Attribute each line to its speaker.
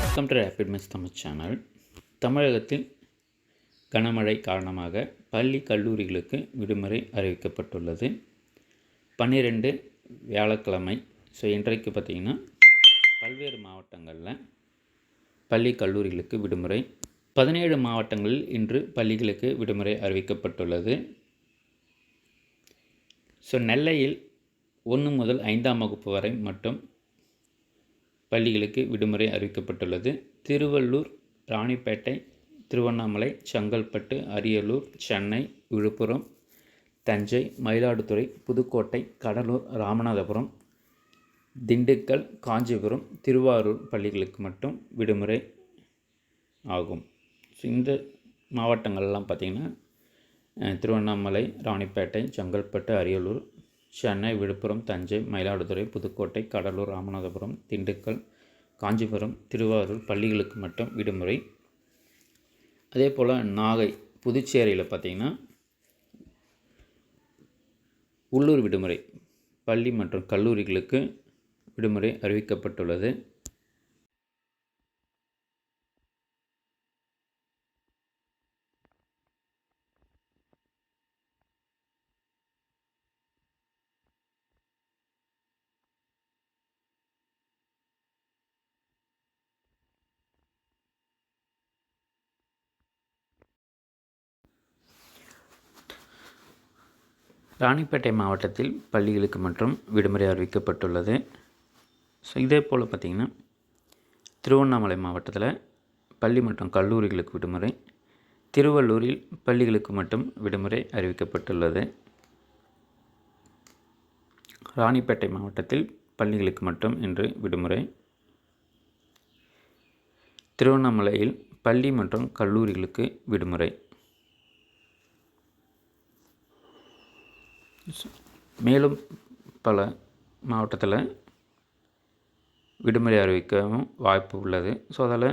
Speaker 1: Welcome to rapid miss Tamil channel தமிழகத்தில் கனமழை காரணமாக பள்ளி கல்லூரிகளுக்கு விடுமுறை அறிவிக்கப்பட்டுள்ளது. பன்னிரெண்டு வியாழக்கிழமை ஸோ இன்றைக்கு பார்த்திங்கன்னா பல்வேறு மாவட்டங்களில் பள்ளி கல்லூரிகளுக்கு விடுமுறை. பதினேழு மாவட்டங்களில் இன்று பள்ளிகளுக்கு விடுமுறை அறிவிக்கப்பட்டுள்ளது. ஸோ நெல்லையில் ஒன்று முதல் ஐந்தாம் வகுப்பு வரை மட்டும் பள்ளிகளுக்கு விடுமுறை அறிவிக்கப்பட்டுள்ளது. திருவள்ளூர் ராணிப்பேட்டை திருவண்ணாமலை செங்கல்பட்டு அரியலூர் சென்னை விழுப்புரம் தஞ்சை மயிலாடுதுறை புதுக்கோட்டை கடலூர் ராமநாதபுரம் திண்டுக்கல் காஞ்சிபுரம் திருவாரூர் பள்ளிகளுக்கு மட்டும் விடுமுறை ஆகும். ஸோ இந்த மாவட்டங்கள்லாம் பார்த்திங்கன்னா திருவண்ணாமலை ராணிப்பேட்டை செங்கல்பட்டு அரியலூர் சென்னை விழுப்புரம் தஞ்சை மயிலாடுதுறை புதுக்கோட்டை கடலூர் ராமநாதபுரம் திண்டுக்கல் காஞ்சிபுரம் திருவாரூர் பள்ளிகளுக்கு மட்டும் விடுமுறை. அதே போல் நாகை புதுச்சேரியில் பார்த்திங்கன்னா உள்ளூர் விடுமுறை. பள்ளி மற்றும் கல்லூரிகளுக்கு விடுமுறை அறிவிக்கப்பட்டுள்ளது. ராணிப்பேட்டை மாவட்டத்தில் பள்ளிகளுக்கு மற்றும் விடுமுறை அறிவிக்கப்பட்டுள்ளது. ஸோ இதே போல் பார்த்திங்கன்னா திருவண்ணாமலை மாவட்டத்தில் பள்ளி மற்றும் கல்லூரிகளுக்கு விடுமுறை திருவள்ளூரில் பள்ளிகளுக்கு மட்டும் விடுமுறை அறிவிக்கப்பட்டுள்ளது. ராணிப்பேட்டை மாவட்டத்தில் பள்ளிகளுக்கு மட்டும் இன்று விடுமுறை. திருவண்ணாமலையில் பள்ளி மற்றும் கல்லூரிகளுக்கு விடுமுறை. மேலும் பல மாவட்டத்தில் விடுமுறை அறிவிக்கவும் வாய்ப்பு உள்ளது. ஸோ அதில்